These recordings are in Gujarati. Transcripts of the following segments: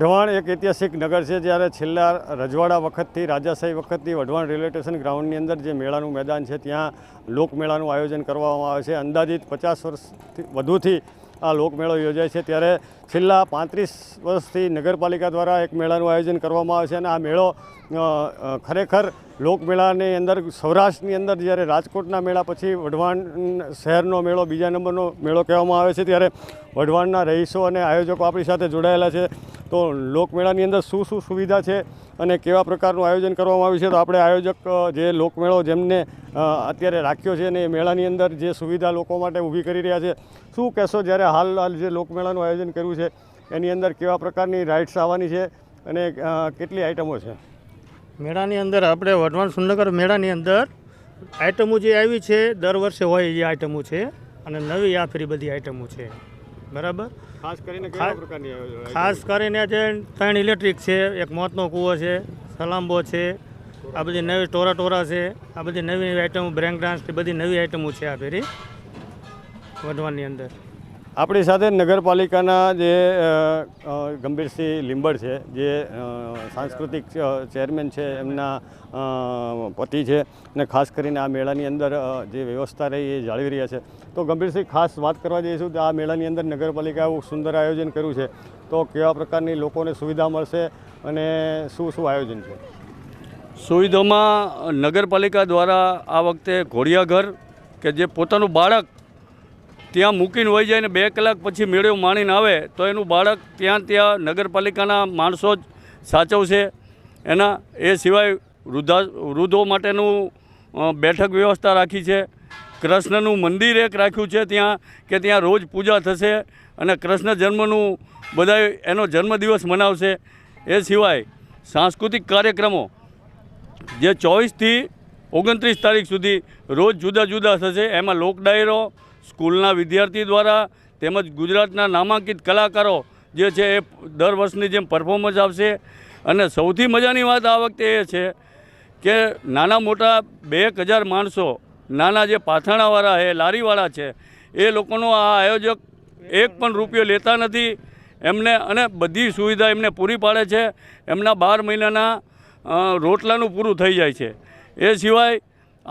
વઢવાણ એક ઐતિહાસિક નગર છે જ્યારે છેલ્લા રજવાડા વખતથી, રાજાશાહી વખતથી વઢવાણ રેલવે સ્ટેશન ગ્રાઉન્ડની અંદર જે મેળાનું મેદાન છે, ત્યાં લોકમેળાનું આયોજન કરવામાં આવે છે. અંદાજિત પચાસ વર્ષથી વધુથી આ લોકમેળો યોજાય છે. ત્યારે છેલ્લા પાંત્રીસ વર્ષથી નગરપાલિકા દ્વારા એક મેળાનું આયોજન કરવામાં આવે છે અને આ મેળો ખરેખર લોકમેળાની અંદર સૌરાષ્ટ્રની અંદર જ્યારે રાજકોટના મેળા, પછી વઢવાણ શહેરનો મેળો, બીજા નંબરનો મેળો કહેવામાં આવે છે, ત્યારે વઢવાણના રહીશો અને આયોજકો આપણી સાથે જોડાયેલા છે. તો લોકમેળાની અંદર શું શું સુવિધા છે અને કેવા પ્રકારનું આયોજન કરવામાં આવ્યું છે? તો આપણે આયોજક જે લોકમેળો જેમને અત્યારે રાખ્યો છે અને એ મેળાની અંદર જે સુવિધા લોકો માટે ઊભી કરી રહ્યા છે, શું કહેશો જ્યારે હાલ હાલ જે લોકમેળાનું આયોજન કર્યું છે? એની અંદર કેવા પ્રકારની રાઇડ્સ આવવાની છે અને કેટલી આઇટમો છે? મેળાની અંદર આપણે વઢવાણ સુંદરનગર મેળાની અંદર આઇટમો જે આવી છે દર વર્ષે હોય એ આઇટમો છે અને નવી આ ફરી બધી આઇટમો છે. બરાબર? ખાસ કરીને ખાસ કરીને જે ત્રણ ઇલેક્ટ્રિક છે એક મોતનો કૂવો છે સલામ્બો છે આ બધી નવી ટોરા ટોરા છે આ બધી નવી આઇટમો બ્રેંક ડાન્સ એ બધી નવી આઇટમો છે આ ફેરી વઢવાણની અંદર. આપણી સાથે નગરપાલિકાના જે ગંભીરસિંહ લીંબડ છે, જે સાંસ્કૃતિક ચેરમેન છે, એમના પતિ છે અને ખાસ કરીને આ મેળાની અંદર જે વ્યવસ્થા રહી એ જાળવી રહ્યા છે. તો ગંભીરસિંહ ખાસ વાત કરવા જઈશું તો આ મેળાની અંદર નગરપાલિકાએ એવું સુંદર આયોજન કર્યું છે. તો કેવા પ્રકારની લોકોને સુવિધા મળશે અને શું શું આયોજન છે? સુવિધામાં નગરપાલિકા દ્વારા આ વખતે ઘોડિયાઘર કે જે પોતાનું બાળક ત્યાં મૂકીને વહી જાય ને બે કલાક પછી મેળો માણીને આવે, તો એનું બાળક ત્યાં ત્યાં નગરપાલિકાના માણસો જ સાચવશે. એના, એ સિવાય વૃદ્ધા, વૃદ્ધો માટેનું બેઠક વ્યવસ્થા રાખી છે. કૃષ્ણનું મંદિર એક રાખ્યું છે ત્યાં, કે ત્યાં રોજ પૂજા થશે અને કૃષ્ણ જન્મનું બધા એનો જન્મદિવસ મનાવશે. એ સિવાય સાંસ્કૃતિક કાર્યક્રમો, જે ચોવીસથી ઓગણત્રીસ તારીખ સુધી રોજ જુદા જુદા થશે. એમાં લોક ડાયરો સ્કૂલના વિદ્યાર્થી દ્વારા તેમજ ગુજરાતના નામાંકિત કલાકારો જે છે એ દર વર્ષની જેમ પરફોર્મન્સ આપશે. અને સૌથી મજાની વાત આ વખતે એ છે કે નાના મોટા બે હજાર માણસો નાના જે પાથાણાવાળા છે, લારીવાળા છે, એ લોકોનો આ આયોજક એક પણ રૂપિયો લેતા નથી. એમને અને બધી સુવિધા એમને પૂરી પાડે છે. એમના બાર મહિનાના રોટલાનું પૂરું થઈ જાય છે. એ સિવાય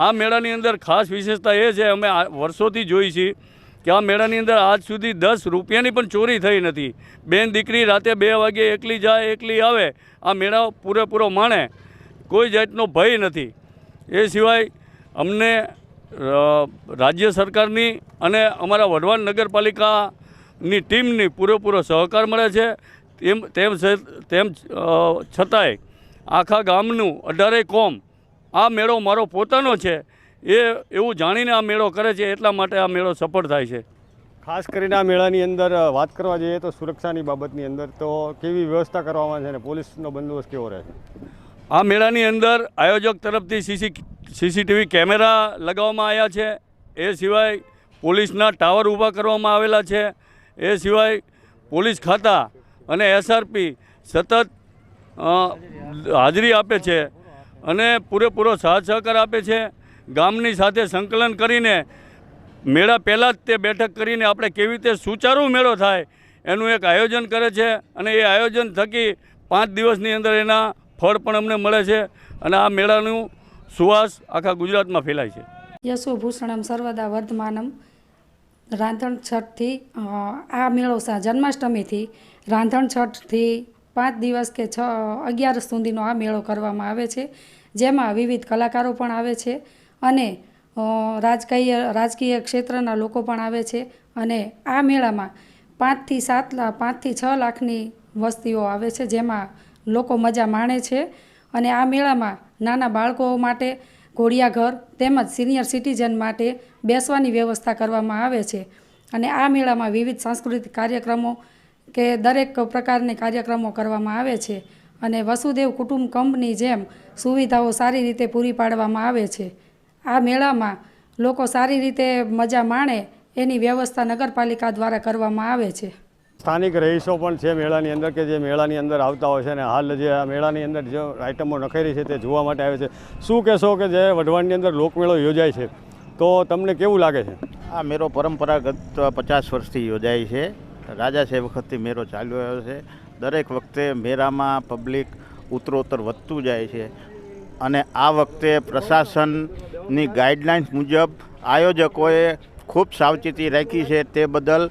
આ મેળાની અંદર ખાસ વિશેષતા એ છે, અમે વર્ષોથી જોઈ છીએ કે આ મેળાની અંદર આજ સુધી દસ રૂપિયાની પણ ચોરી થઈ નથી. બેન દીકરી રાતે બે વાગે એકલી જાય, એકલી આવે, આ મેળા પૂરેપૂરો માણે. કોઈ જાતનો ભય નથી. એ સિવાય અમને રાજ્ય સરકારની અને અમારા વઢવાણ નગરપાલિકાની ટીમની પૂરેપૂરો સહકાર મળે છે. તેમ તેમ તેમ છતાંય આખા ગામનું અઢારેય કોમ આ મેળો મારો પોતાનો છે. એ એવું જાણીને આ મેળો કરે છે એટલા માટે આ મેળો સફળ થાય છે. ખાસ કરીને આ મેળાની અંદર વાત કરવા જઈએ તો સુરક્ષાની બાબતની અંદર તો કેવી વ્યવસ્થા કરવામાં છે અને પોલીસનો બંદોબસ્ત કેવો રહે છે? આ મેળાની અંદર આયોજક તરફથી સીસી સીસીટીવી કેમેરા લગાવવામાં આવ્યા છે. એ સિવાય પોલીસના ટાવર ઊભા કરવામાં આવેલા છે. એ સિવાય પોલીસ ખાતા અને એસઆરપી સતત હાજરી આપે છે. અને પૂરેપૂરો સાથ સહકાર આપે છે. ગામની સાથે સંકલન કરીને મેળા પહેલાં જ તે બેઠક કરીને આપણે કેવી રીતે સુચારુ મેળો થાય એનું એક આયોજન કરે છે અને એ આયોજન થકી પાંચ દિવસની અંદર એના ફળ પણ અમને મળે છે અને આ મેળાનું સુવાસ આખા ગુજરાતમાં ફેલાય છે. યશુભૂષણમ સર્વદા વર્ધમાનમ. રાંધણ છઠથી આ મેળો જન્માષ્ટમીથી રાંધણ છઠથી પાંચ દિવસ કે છ, અગિયાર સુધીનો આ મેળો કરવામાં આવે છે. જેમાં વિવિધ કલાકારો પણ આવે છે અને રાજકીય રાજકીય ક્ષેત્રના લોકો પણ આવે છે અને આ મેળામાં પાંચથી સાત લાખ પાંચથી છ લાખની વસ્તીઓ આવે છે જેમાં લોકો મજા માણે છે અને આ મેળામાં નાના બાળકો માટે ઘોડિયાઘર તેમજ સિનિયર સિટીઝન માટે બેસવાની વ્યવસ્થા કરવામાં આવે છે. અને આ મેળામાં વિવિધ સાંસ્કૃતિક કાર્યક્રમો કે દરેક પ્રકારની કાર્યક્રમો કરવામાં આવે છે અને વસુદેવ કુટુંબ કંપની જેમ સુવિધાઓ સારી રીતે પૂરી પાડવામાં આવે છે. આ મેળામાં લોકો સારી રીતે મજા માણે એની વ્યવસ્થા નગરપાલિકા દ્વારા કરવામાં આવે છે. સ્થાનિક રહીશો પણ છે મેળાની અંદર કે જે મેળાની અંદર આવતા હોય છે અને હાલ જે આ મેળાની અંદર જે આઇટમો નખેરી છે તે જોવા માટે આવે છે. શું કહેશો કે જે વઢવાણની અંદર લોકમેળો યોજાય છે? તો તમને કેવું લાગે છે? આ મેળો પરંપરાગત પચાસ વર્ષથી યોજાય છે. રાજા છે વખતથી મેળો ચાલ્યો આવ્યો છે. દરેક વખતે મેળામાં પબ્લિક ઉત્તરોત્તર વધતું જાય છે. અને આ વખતે પ્રશાસનની ગાઈડલાઇન્સ મુજબ આયોજકોએ ખૂબ સાવચેતી રાખી છે તે બદલ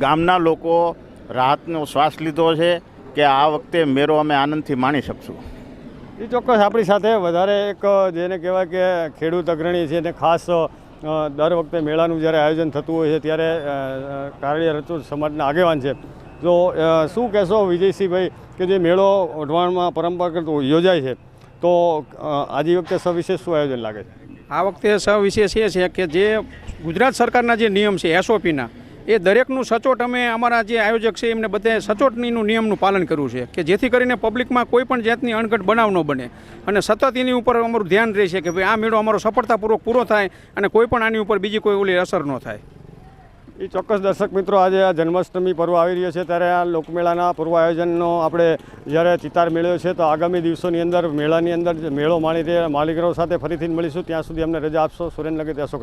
ગામના લોકો રાહતનો શ્વાસ લીધો છે કે આ વખતે મેળો અમે આનંદથી માણી શકશું. એ ચોક્કસ. આપણી સાથે વધારે એક, જેને કહેવાય કે ખેડૂત અગ્રણી છે અને ખાસ દર વખતે મેળાનું જ્યારે આયોજન થતું હોય છે, ત્યારે કારડિયા રચોદ સમાજના આગેવાન છે. તો શું કહેશો વિજયસિંહભાઈ કે જે મેળો વઢવાણમાં પરંપરાગત યોજાય છે, તો આજે વખતે સવિશેષ શું આયોજન લાગે છે? આ વખતે સવિશેષ એ છે કે જે ગુજરાત સરકારના જે નિયમ છે એસઓપીના એ દરેકનું સચોટ અમે અમારા જે આયોજક છે એમને બધે સચોટનીનું નિયમનું પાલન કરવું છે કે જેથી કરીને પબ્લિકમાં કોઈ પણ જાતની અણઘટ બનાવ ન બને. અને સતત એની ઉપર અમારું ધ્યાન રહેશે કે ભાઈ આ મેળો અમારો સફળતાપૂર્વક પૂરો થાય અને કોઈ પણ આની ઉપર બીજી કોઈ ઓલી અસર ન થાય. એ ચોક્કસ દર્શક મિત્રો, આજે આ જન્માષ્ટમી પર્વ આવી રહ્યો છે ત્યારે આ લોકમેળાના પૂર્વ આયોજનનો આપણે જ્યારે ચિતાર મેળવ્યો છે તો આગામી દિવસોની અંદર મેળાની અંદર મેળો માણી તે માલિકરો સાથે ફરીથી મળીશું. ત્યાં સુધી અમને રજા આપશો. સુરેન્દ્રનગર અશોક